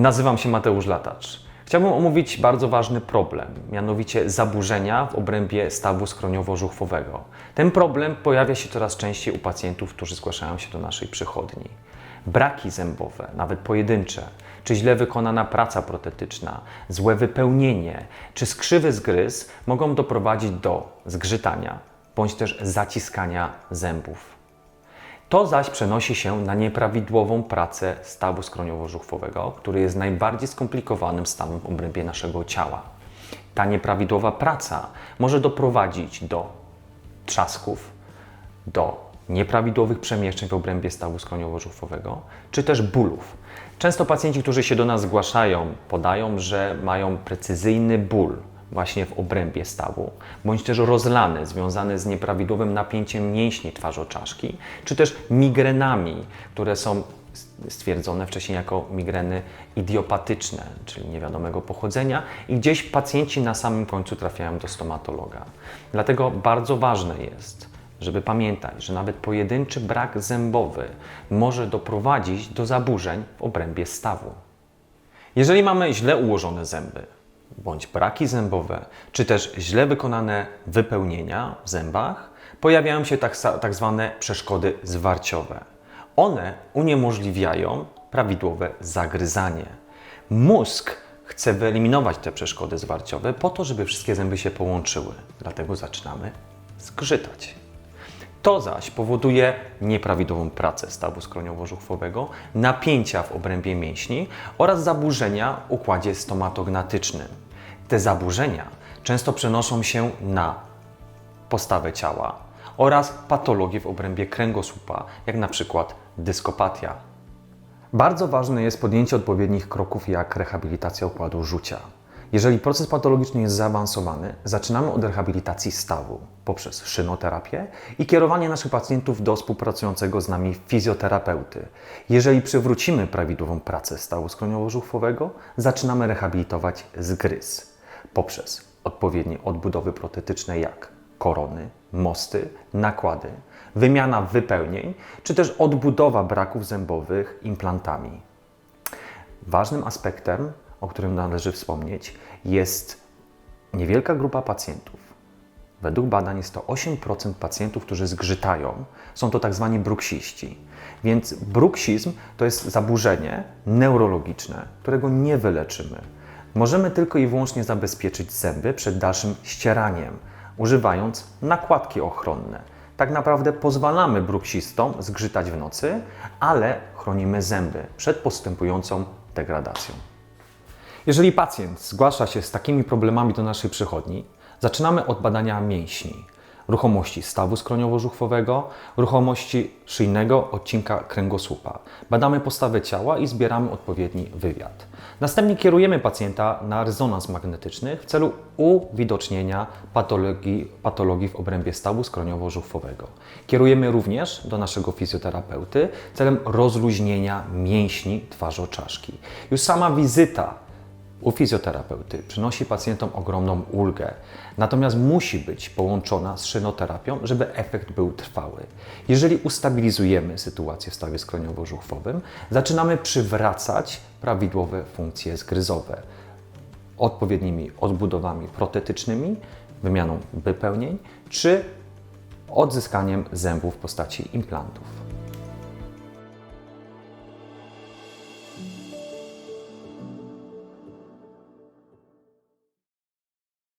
Nazywam się Mateusz Latacz. Chciałbym omówić bardzo ważny problem, mianowicie zaburzenia w obrębie stawu skroniowo-żuchwowego. Ten problem pojawia się coraz częściej u pacjentów, którzy zgłaszają się do naszej przychodni. Braki zębowe, nawet pojedyncze, czy źle wykonana praca protetyczna, złe wypełnienie, czy skrzywy zgryz mogą doprowadzić do zgrzytania bądź też zaciskania zębów. To zaś przenosi się na nieprawidłową pracę stawu skroniowo-żuchwowego, który jest najbardziej skomplikowanym stawem w obrębie naszego ciała. Ta nieprawidłowa praca może doprowadzić do trzasków, do nieprawidłowych przemieszczeń w obrębie stawu skroniowo-żuchwowego, czy też bólów. Często pacjenci, którzy się do nas zgłaszają, podają, że mają precyzyjny ból właśnie w obrębie stawu, bądź też rozlany, związany z nieprawidłowym napięciem mięśni twarzoczaszki, czy też migrenami, które są stwierdzone wcześniej jako migreny idiopatyczne, czyli niewiadomego pochodzenia i gdzieś pacjenci na samym końcu trafiają do stomatologa. Dlatego bardzo ważne jest, żeby pamiętać, że nawet pojedynczy brak zębowy może doprowadzić do zaburzeń w obrębie stawu. Jeżeli mamy źle ułożone zęby, bądź braki zębowe, czy też źle wykonane wypełnienia w zębach, pojawiają się tak, tak zwane przeszkody zwarciowe. One uniemożliwiają prawidłowe zagryzanie. Mózg chce wyeliminować te przeszkody zwarciowe po to, żeby wszystkie zęby się połączyły. Dlatego zaczynamy zgrzytać. To zaś powoduje nieprawidłową pracę stawu skroniowo-żuchwowego, napięcia w obrębie mięśni oraz zaburzenia w układzie stomatognatycznym. Te zaburzenia często przenoszą się na postawę ciała oraz patologie w obrębie kręgosłupa, jak na przykład dyskopatia. Bardzo ważne jest podjęcie odpowiednich kroków jak rehabilitacja układu rzucia. Jeżeli proces patologiczny jest zaawansowany, zaczynamy od rehabilitacji stawu poprzez szynoterapię i kierowanie naszych pacjentów do współpracującego z nami fizjoterapeuty. Jeżeli przywrócimy prawidłową pracę stawu skroniowo-żuchwowego, zaczynamy rehabilitować zgryz poprzez odpowiednie odbudowy protetyczne jak korony, mosty, nakłady, wymiana wypełnień, czy też odbudowa braków zębowych implantami. Ważnym aspektem o którym należy wspomnieć, jest niewielka grupa pacjentów. Według badań jest to 8% pacjentów, którzy zgrzytają. Są to tak zwani bruksiści. Więc bruksizm to jest zaburzenie neurologiczne, którego nie wyleczymy. Możemy tylko i wyłącznie zabezpieczyć zęby przed dalszym ścieraniem, używając nakładki ochronne. Tak naprawdę pozwalamy bruksistom zgrzytać w nocy, ale chronimy zęby przed postępującą degradacją. Jeżeli pacjent zgłasza się z takimi problemami do naszej przychodni, zaczynamy od badania mięśni, ruchomości stawu skroniowo-żuchwowego, ruchomości szyjnego odcinka kręgosłupa. Badamy postawę ciała i zbieramy odpowiedni wywiad. Następnie kierujemy pacjenta na rezonans magnetyczny w celu uwidocznienia patologii, patologii w obrębie stawu skroniowo-żuchwowego. Kierujemy również do naszego fizjoterapeuty celem rozluźnienia mięśni twarzoczaszki. Już sama wizyta u fizjoterapeuty przynosi pacjentom ogromną ulgę, natomiast musi być połączona z szynoterapią, żeby efekt był trwały. Jeżeli ustabilizujemy sytuację w stawie skroniowo-żuchwowym, zaczynamy przywracać prawidłowe funkcje zgryzowe odpowiednimi odbudowami protetycznymi, wymianą wypełnień czy odzyskaniem zębów w postaci implantów.